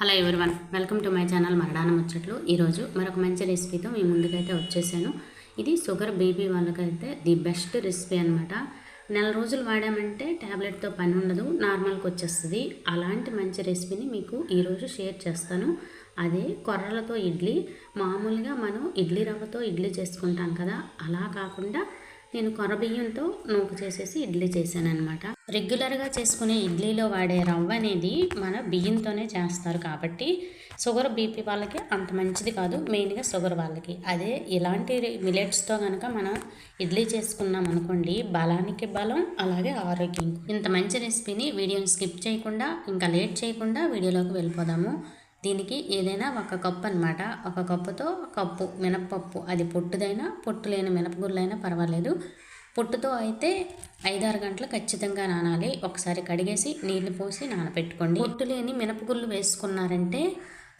Hello everyone welcome to my channel Maradana ముచ్చట్లు ఈరోజు మరొక మంచి రెసిపీతో మీ ముందుకైతే వచ్చేసాను. ఇది షుగర్ బీపీ వాళ్ళకైతే ది బెస్ట్ రెసిపీ అనమాట నెల రోజులు వాడామంటే ట్యాబ్లెట్తో పని ఉండదు నార్మల్కి వచ్చేస్తుంది. అలాంటి మంచి రెసిపీని మీకు ఈరోజు షేర్ చేస్తాను. అదే కొర్రలతో ఇడ్లీ. మామూలుగా మనం ఇడ్లీ రవ్వతో ఇడ్లీ చేసుకుంటాం కదా అలా కాకుండా నేను కొర్ర బియ్యంతో నూక చేసేసి ఇడ్లీ చేశాను అనమాట రెగ్యులర్గా చేసుకునే ఇడ్లీలో వాడే రవ్వ అనేది మన బియ్యంతోనే చేస్తారు కాబట్టి షుగర్ బీపీ వాళ్ళకి అంత మంచిది కాదు మెయిన్గా షుగర్ వాళ్ళకి. అదే ఇలాంటి మిలెట్స్తో కనుక మనం ఇడ్లీ చేసుకున్నాం అనుకోండి బలానికి బలం అలాగే ఆరోగ్యం. ఇంత మంచి రెసిపీని వీడియోని స్కిప్ చేయకుండా ఇంకా లేట్ చేయకుండా వీడియోలోకి వెళ్ళిపోదాము. దీనికి ఏదైనా ఒక కప్పు అనమాట ఒక కప్పుతో కప్పు మినప్పప్పు. అది పొట్టుదైనా పొట్టు లేని మినపగుళ్ళైనా పర్వాలేదు. పొట్టుతో అయితే ఐదారు గంటలు ఖచ్చితంగా నానాలి. ఒకసారి కడిగేసి నీళ్ళు పోసి నానబెట్టుకోండి పొట్టు లేని మినపగుళ్ళు వేసుకున్నారంటే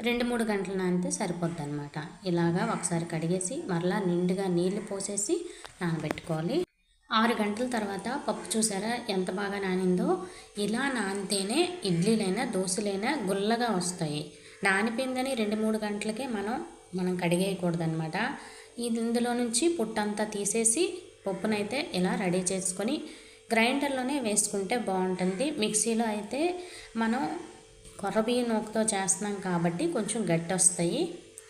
రెండు మూడు గంటలు నానితే సరిపోద్ది అనమాట ఇలాగా ఒకసారి కడిగేసి మరలా నిండుగా నీళ్ళు పోసేసి నానబెట్టుకోవాలి. ఆరు గంటల తర్వాత పప్పు చూసారా ఎంత బాగా నానిందో? ఇలా నానితేనే ఇడ్లీలైనా దోశలైనా గుల్లగా వస్తాయి. నానిపోయిందని రెండు మూడు గంటలకే మనం మనం కడిగేయకూడదనమాట ఇది ఇందులో నుంచి పుట్టంతా తీసేసి పప్పునైతే ఇలా రెడీ చేసుకొని గ్రైండర్లోనే వేసుకుంటే బాగుంటుంది. మిక్సీలో అయితే మనం కొర్రబియ్యం నూకతో చేస్తున్నాం కాబట్టి కొంచెం గట్టి వస్తాయి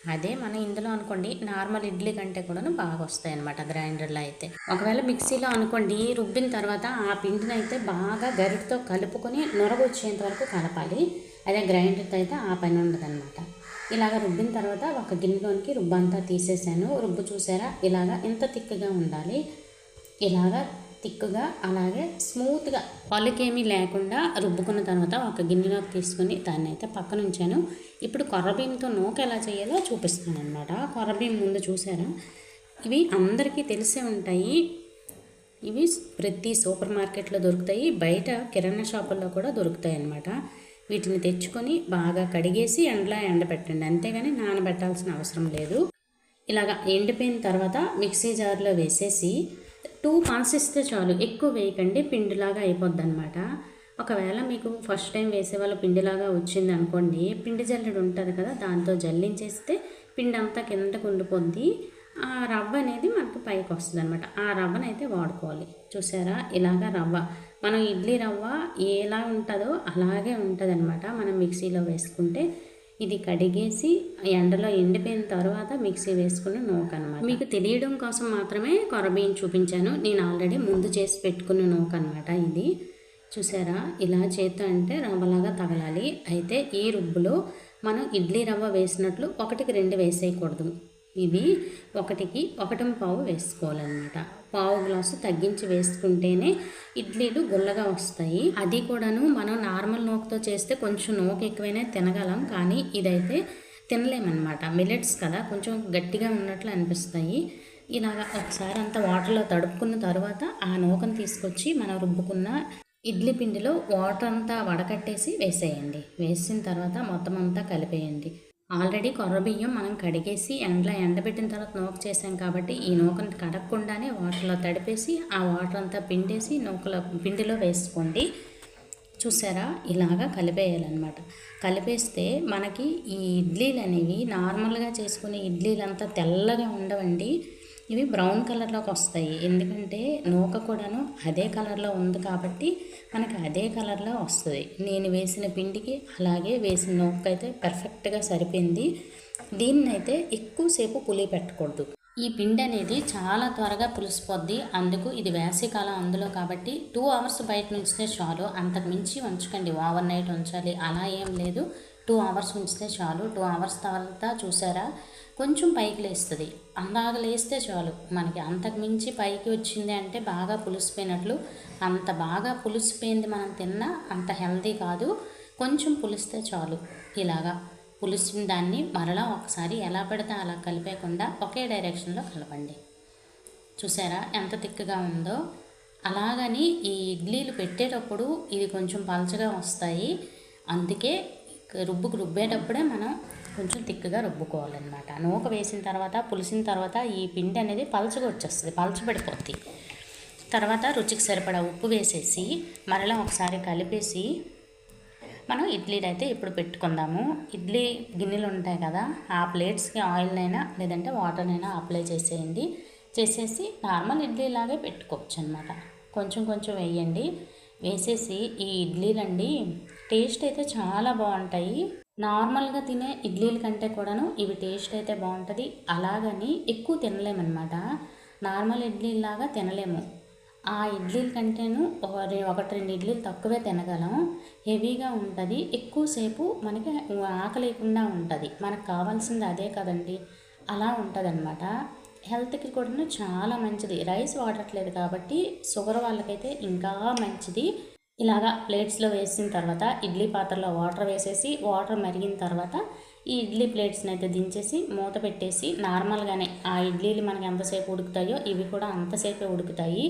అదే మనం ఇందులో అనుకోండి నార్మల్ ఇడ్లీ కంటే కూడా బాగా వస్తాయి అనమాట గ్రైండర్లో అయితే. ఒకవేళ మిక్సీలో అనుకోండి రుబ్బిన తర్వాత ఆ పిండిని అయితే బాగా గరిటితో కలుపుకొని నొరగొచ్చేంత వరకు కలపాలి. అదే గ్రైండర్తో అయితే ఆ పని ఉండదన్నమాట. ఇలాగ రుబ్బిన తర్వాత ఒక గిన్నెలోనికి రుబ్బంతా తీసేసాను. రుబ్బు చూసారా? ఇలాగా ఇంత తిక్కగా ఉండాలి. ఇలాగా తిక్కుగా అలాగే స్మూత్గా పళ్ళకేమీ లేకుండా రుబ్బుకున్న తర్వాత ఒక గిన్నెలోకి తీసుకుని దాన్ని అయితే పక్కన ఉంచాను ఇప్పుడు కొర్రబీంతో నూక ఎలా చేయాలో చూపిస్తాను అనమాట కొర్రబీం ముందు చూసారా? ఇవి అందరికీ తెలిసే ఉంటాయి. ఇవి ప్రతి సూపర్ మార్కెట్లో దొరుకుతాయి. బయట కిరాణా షాపుల్లో కూడా దొరుకుతాయి అన్నమాట వీటిని తెచ్చుకొని బాగా కడిగేసి ఎండలో ఎండబెట్టండి. అంతేగాని నానబెట్టాల్సిన అవసరం లేదు. ఇలాగ ఎండిపోయిన తర్వాత మిక్సీ జార్లో వేసేసి టూ పాన్స్ ఇస్తే చాలు. ఎక్కువ వేయకండి పిండిలాగా అయిపోద్ది అనమాట ఒకవేళ మీకు ఫస్ట్ టైం వేసేవాళ్ళు పిండిలాగా వచ్చింది అనుకోండి పిండి జల్లెడు ఉంటుంది కదా దాంతో జల్లించేస్తే పిండి అంతా కిందకు ఉండిపోద్ది ఆ రవ్వ అనేది మనకు పైకి వస్తుంది అనమాట ఆ రవ్వను అయితే వాడుకోవాలి. చూసారా? ఇలాగా రవ్వ. మనం ఇడ్లీ రవ్వ ఎలా ఉంటుందో అలాగే ఉంటుంది అనమాట మనం మిక్సీలో వేసుకుంటే ఇది కడిగేసి ఎండలో ఎండిపోయిన తర్వాత మిక్సీ వేసుకున్న నూక అనమాట మీకు తెలియడం కోసం మాత్రమే కొరబీన్ చూపించాను. నేను ఆల్రెడీ ముందు చేసి పెట్టుకున్న నూక అనమాట ఇది. చూసారా? ఇలా చేత అంటే రవ్వలాగా తగలాలి. అయితే ఈ రుబ్బులో మనం ఇడ్లీ రవ్వ వేసినట్లు ఒకటికి రెండు వేసేయకూడదు. ఇది ఒకటికి ఒకటం పావు వేసుకోవాలన్నమాట. పావు గ్లాసు తగ్గించి వేసుకుంటేనే ఇడ్లీలు గుల్లగా వస్తాయి. అది కూడాను మనం నార్మల్ నూకతో చేస్తే కొంచెం నూక ఎక్కువైనా తినగలం. కానీ ఇదైతే తినలేమన్నమాట. మిలెట్స్ కదా కొంచెం గట్టిగా ఉన్నట్లు అనిపిస్తాయి. ఇలాగ ఒకసారి అంతా వాటర్లో తడుపుకున్న తర్వాత ఆ నూకను తీసుకొచ్చి మనం రుబ్బుకున్న ఇడ్లీ పిండిలో వాటర్ అంతా వడకట్టేసి వేసేయండి. వేసిన తర్వాత మొత్తం అంతా కలిపేయండి. ఆల్రెడీ కొర్ర బియ్యం మనం కడిగేసి ఎండలో ఎండబెట్టిన తర్వాత నూక చేసాం కాబట్టి ఈ నూకను కడగకుండానే వాటర్లో తడిపేసి ఆ వాటర్ అంతా పిండేసి నూకలో పిండిలో వేసుకోండి. చూసారా? ఇలాగా కలిపేయాలన్నమాట. కలిపేస్తే మనకి ఈ ఇడ్లీలు అనేవి నార్మల్గా చేసుకునే ఇడ్లీలు అంతా తెల్లగా ఉండవండి. ఇవి బ్రౌన్ కలర్లోకి వస్తాయి. ఎందుకంటే నూక కూడాను అదే కలర్లో ఉంది కాబట్టి మనకి అదే కలర్లో వస్తుంది. నేను వేసిన పిండికి అలాగే వేసిన నూక అయితే పర్ఫెక్ట్గా సరిపోయింది. దీన్నైతే ఎక్కువసేపు పులి పెట్టకూడదు. ఈ పిండి అనేది చాలా త్వరగా పులిసిపోద్ది. అందుకు ఇది వేసవికాలం అందులో కాబట్టి టూ అవర్స్ బయట ఉంచితే చాలు. అంతకు మించి ఉంచకండి ఓవర్ నైట్ ఉంచాలి అలా ఏం లేదు. టూ అవర్స్ ఉంచితే చాలు. టూ అవర్స్ తర్వాత చూసారా? కొంచెం పైకి లేస్తుంది. అందాక లేస్తే చాలు. మనకి అంతకు మించి పైకి వచ్చింది అంటే బాగా పులిసిపోయినట్లు. అంత బాగా పులిసిపోయింది మనం తిన్నా అంత హెల్దీ కాదు. కొంచెం పులిస్తే చాలు. ఇలాగా పులిసిన దాన్ని మరలా ఒకసారి ఎలా పెడితే అలా కలిపేయకుండా ఒకే డైరెక్షన్లో కలపండి. చూసారా ఎంత తిక్కుగా ఉందో? అలాగని ఈ ఇడ్లీలు పెట్టేటప్పుడు ఇది కొంచెం పలచగా వస్తాయి. అందుకే రుబ్బుకు రుబ్బేటప్పుడే మనం కొంచెం తిక్కుగా రుబ్బుకోవాలన్నమాట. నూక వేసిన తర్వాత పులిసిన తర్వాత ఈ పిండి అనేది పలచగా వచ్చేస్తుంది పలచబడిపోద్ది తర్వాత రుచికి సరిపడా ఉప్పు వేసేసి మరలా ఒకసారి కలిపేసి మనం ఇడ్లీలు అయితే ఇప్పుడు పెట్టుకుందాము. ఇడ్లీ గిన్నెలు ఉంటాయి కదా ఆ ప్లేట్స్కి ఆయిల్నైనా లేదంటే వాటర్నైనా అప్లై చేసేయండి. చేసేసి నార్మల్ ఇడ్లీ లాగే పెట్టుకోవచ్చు అనమాట కొంచెం కొంచెం వేయండి. వేసేసి ఈ ఇడ్లీలండి టేస్ట్ అయితే చాలా బాగుంటాయి. నార్మల్గా తినే ఇడ్లీల కంటే కూడాను ఇవి టేస్ట్ అయితే బాగుంటుంది. అలాగని ఎక్కువ తినలేమన్నమాట. నార్మల్ ఇడ్లీలాగా తినలేము. ఆ ఇడ్లీల కంటేను ఒకటి రెండు ఇడ్లీలు తక్కువే తినగలం. హెవీగా ఉంటుంది. ఎక్కువసేపు మనకి ఆకలేకుండా ఉంటుంది. మనకు కావాల్సింది అదే కదండి. అలా ఉంటుంది అనమాట హెల్త్కి కూడా చాలా మంచిది. రైస్ వాడట్లేదు కాబట్టి షుగర్ వాళ్ళకైతే ఇంకా మంచిది. ఇలాగా ప్లేట్స్లో వేసిన తర్వాత ఇడ్లీ పాత్రలో వాటర్ వేసేసి వాటర్ మరిగిన తర్వాత ఈ ఇడ్లీ ప్లేట్స్ని అయితే దించేసి మూత పెట్టేసి నార్మల్గానే ఆ ఇడ్లీలు మనకి ఎంతసేపు ఉడుకుతాయో ఇవి కూడా అంతసేపే ఉడుకుతాయి.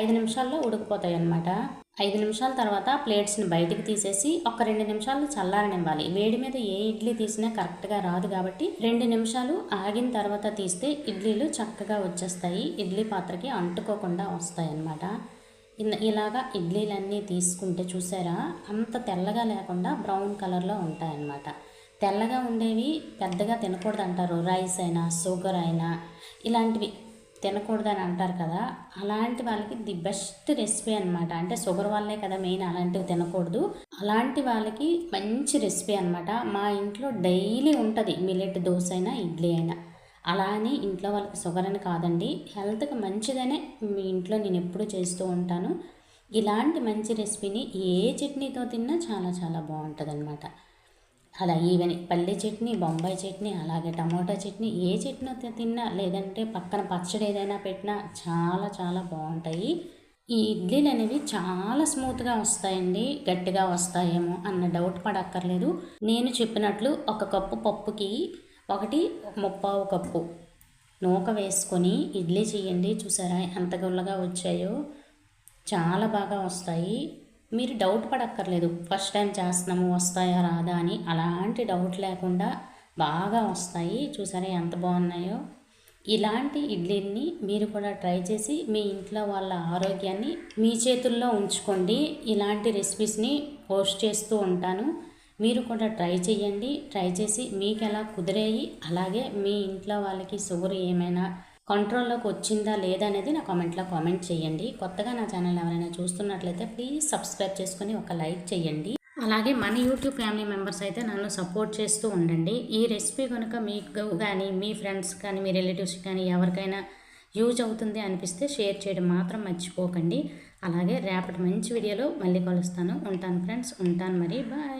ఐదు నిమిషాల్లో ఉడికిపోతాయి అన్నమాట ఐదు నిమిషాల తర్వాత ప్లేట్స్ని బయటికి తీసేసి ఒక రెండు నిమిషాలు చల్లారనివ్వాలి. వేడి మీద ఏ ఇడ్లీ తీసినా కరెక్ట్గా రాదు కాబట్టి రెండు నిమిషాలు ఆగిన తర్వాత తీస్తే ఇడ్లీలు చక్కగా వచ్చేస్తాయి. ఇడ్లీ పాత్రకి అంటుకోకుండా వస్తాయి అన్నమాట ఇలాగా ఇడ్లీలన్నీ తీసుకుంటే చూసారా? అంత తెల్లగా లేకుండా బ్రౌన్ కలర్లో ఉంటాయన్నమాట. తెల్లగా ఉండేవి పెద్దగా తినకూడదు అంటారు రైస్ అయినా షుగర్ అయినా ఇలాంటివి తినకూడదని అంటారు కదా. అలాంటి వాళ్ళకి ది బెస్ట్ రెసిపీ అనమాట అంటే షుగర్ వాళ్ళే కదా మెయిన్ అలాంటివి తినకూడదు. అలాంటి వాళ్ళకి మంచి రెసిపీ అనమాట మా ఇంట్లో డైలీ ఉంటుంది. మిల్లెట్ దోశ అయినా ఇడ్లీ అయినా. అలా అని ఇంట్లో వాళ్ళకి షుగర్ అని కాదండి. హెల్త్కి మంచిదనే మీ ఇంట్లో నేను ఎప్పుడు చేస్తూ ఉంటాను. ఇలాంటి మంచి రెసిపీని ఏ చట్నీతో తిన్నా చాలా చాలా బాగుంటుంది అనమాట అలా ఈవెన్ పల్లె చట్నీ బొంబాయి చట్నీ అలాగే టమాటా చట్నీ ఏ చట్నీ తిన్నా లేదంటే పక్కన పచ్చడి ఏదైనా పెట్టినా చాలా చాలా బాగుంటాయి. ఈ ఇడ్లీలు అనేవి చాలా స్మూత్గా వస్తాయండి. గట్టిగా వస్తాయేమో అన్న డౌట్ పడక్కర్లేదు. నేను చెప్పినట్లు ఒక కప్పు పప్పుకి ఒకటి ముప్పావు కప్పు. నూక వేసుకొని ఇడ్లీ చేయండి. చూసారా ఎంత గుల్లగా వచ్చాయో. చాలా బాగా వస్తాయి. మీరు డౌట్ పడక్కర్లేదు. ఫస్ట్ టైం చేస్తున్నాము వస్తాయా రాదా అని అలాంటి డౌట్ లేకుండా బాగా వస్తాయి. చూసారా ఎంత బాగున్నాయో. ఇలాంటి ఇడ్లీని మీరు కూడా ట్రై చేసి మీ ఇంట్లో వాళ్ళ ఆరోగ్యాన్ని మీ చేతుల్లో ఉంచుకోండి. ఇలాంటి రెసిపీస్ని పోస్ట్ చేస్తూ ఉంటాను. మీరు కూడా ట్రై చేయండి ట్రై చేసి మీకు ఎలా కుదిరేయి అలాగే మీ ఇంట్లో వాళ్ళకి షుగర్ ఏమైనా కంట్రోల్లోకి వచ్చిందా లేదా అనేది నా కామెంట్లో కామెంట్ చేయండి కొత్తగా నా ఛానల్ ఎవరైనా చూస్తున్నట్లయితే ప్లీజ్ సబ్స్క్రైబ్ చేసుకొని ఒక లైక్ చేయండి అలాగే మన యూట్యూబ్ ఫ్యామిలీ మెంబర్స్ అయితే నన్ను సపోర్ట్ చేస్తూ ఉండండి. ఈ రెసిపీ కనుక మీకు కానీ మీ ఫ్రెండ్స్ కానీ మీ రిలేటివ్స్ కానీ ఎవరికైనా యూజ్ అవుతుంది అనిపిస్తే షేర్ చేయడం మాత్రం మర్చిపోకండి. అలాగే రేపటి మంచి వీడియోలో మళ్ళీ కలుస్తాను. ఉంటాను ఫ్రెండ్స్ ఉంటాను మరి. బాయ్.